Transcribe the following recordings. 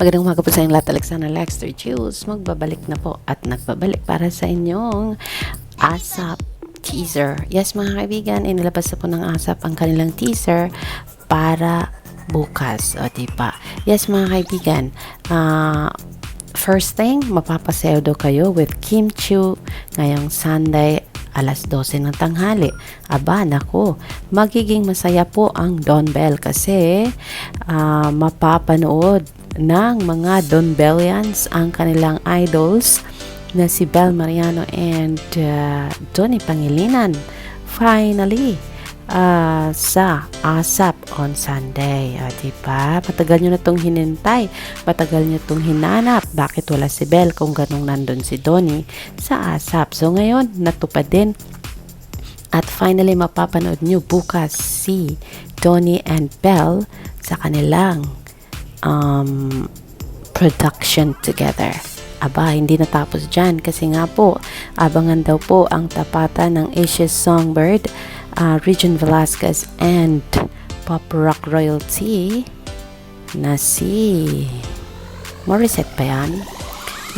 Magandang umaga po sa inyong lahat. Alexander Lexter Jules. Magbabalik na po at nagbabalik para sa inyong ASAP teaser. Yes mga kaibigan, inilabas na po ng ASAP ang kanilang teaser para bukas. O diba? Yes mga kaibigan, ah... First thing, mapapasayaw daw kayo with Kim Chu ngayong Sunday alas 12 ng tanghali. Aba, nako, magiging masaya po ang Don Bell kasi ah, mapapanood ng mga Don Bellians ang kanilang idols na si Bel Mariano and uh, Donnie Pangilinan. Finally, ah, sa ASAP on Sunday. O, diba? Matagal nyo na itong hinintay. Matagal nyo itong hinanap. Bakit wala si Bel kung ganong nandun si Donnie sa ASAP? So, ngayon, natupad din. At finally, mapapanood nyo bukas si Donnie and Belle sa kanilang um, production together. Aba, hindi natapos dyan kasi nga po, abangan daw po ang tapatan ng Asia's Songbird, uh, Regine Velasquez and pop rock royalty na si Morissette pa yan?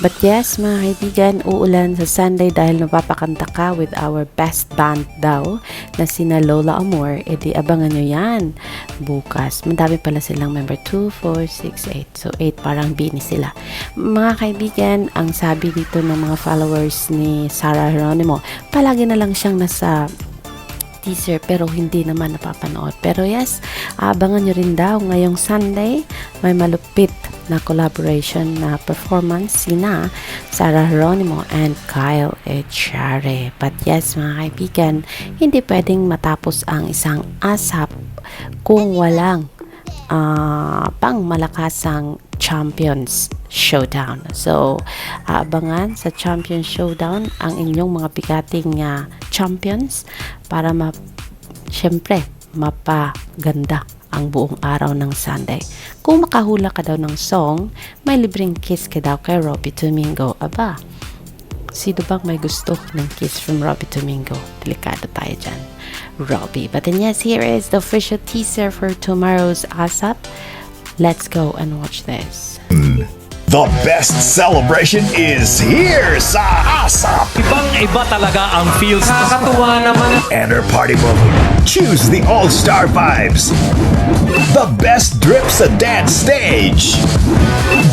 But yes, mga kaibigan, uulan sa Sunday dahil napapakanta ka with our best band daw na sina Lola Amor. E di abangan nyo yan bukas. Madami pala silang member 2, 4, 6, 8. So 8 parang bini sila. Mga kaibigan, ang sabi dito ng mga followers ni Sarah Geronimo, palagi na lang siyang nasa teaser pero hindi naman napapanood. Pero yes, abangan nyo rin daw ngayong Sunday may malupit na collaboration na performance sina Sarah Geronimo and Kyle Echare. But yes, mga kaibigan, hindi pwedeng matapos ang isang asap kung walang ah, pang malakasang Champions Showdown. So, aabangan sa Champions Showdown ang inyong mga bigating ah, champions para ma syempre mapaganda ang buong araw ng Sunday. Kung makahula ka daw ng song, may libreng kiss ka daw kay Robbie Domingo. Aba, sino bang may gusto ng kiss from Robbie Domingo? Delikado tayo dyan. Robbie. But then yes, here is the official teaser for tomorrow's ASAP. Let's go and watch this. The best celebration is here sa ASAP. Ibang iba talaga ang feels. Nakakatuwa naman. Enter party mode. Choose the all-star vibes. The best drip sa dance stage.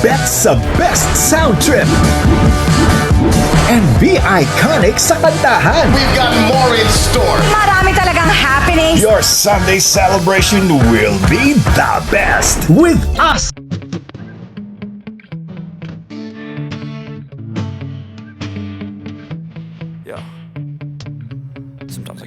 Bet sa best sound trip. And be iconic sa kantahan. We've got more in store. Marami talagang happenings. Your Sunday celebration will be the best with us.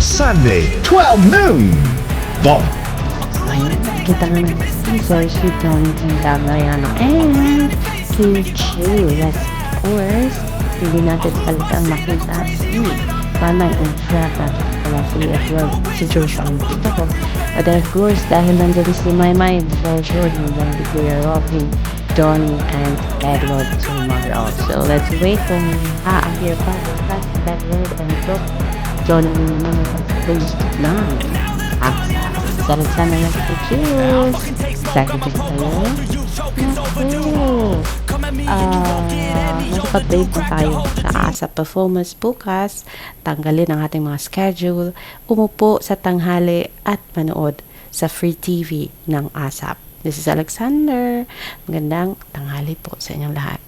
Sunday, 12 noon. The Ayun, kita nga ng teaser si Don Tinda Mariano and si Chu. Yes, of course, hindi natin palitang makita si Panay and Frata wala si as well, si Joshua ang dito ko. But then of course, dahil nandun si Maymay, for sure, nandun si Kuya Rocky, Donnie, and Edward tomorrow. So let's wait kung aakyar pa bukas, Edward and Doc. Naman ang lang. Aksa. Sana-sana lang si Cheers. Excited din kayo? Naku. Ah, na tayo sa ASAP Performance bukas. Tanggalin ang ating mga schedule. Umupo sa tanghali at manood sa free TV ng ASAP. This is Alexander. Magandang tanghali po sa inyong lahat.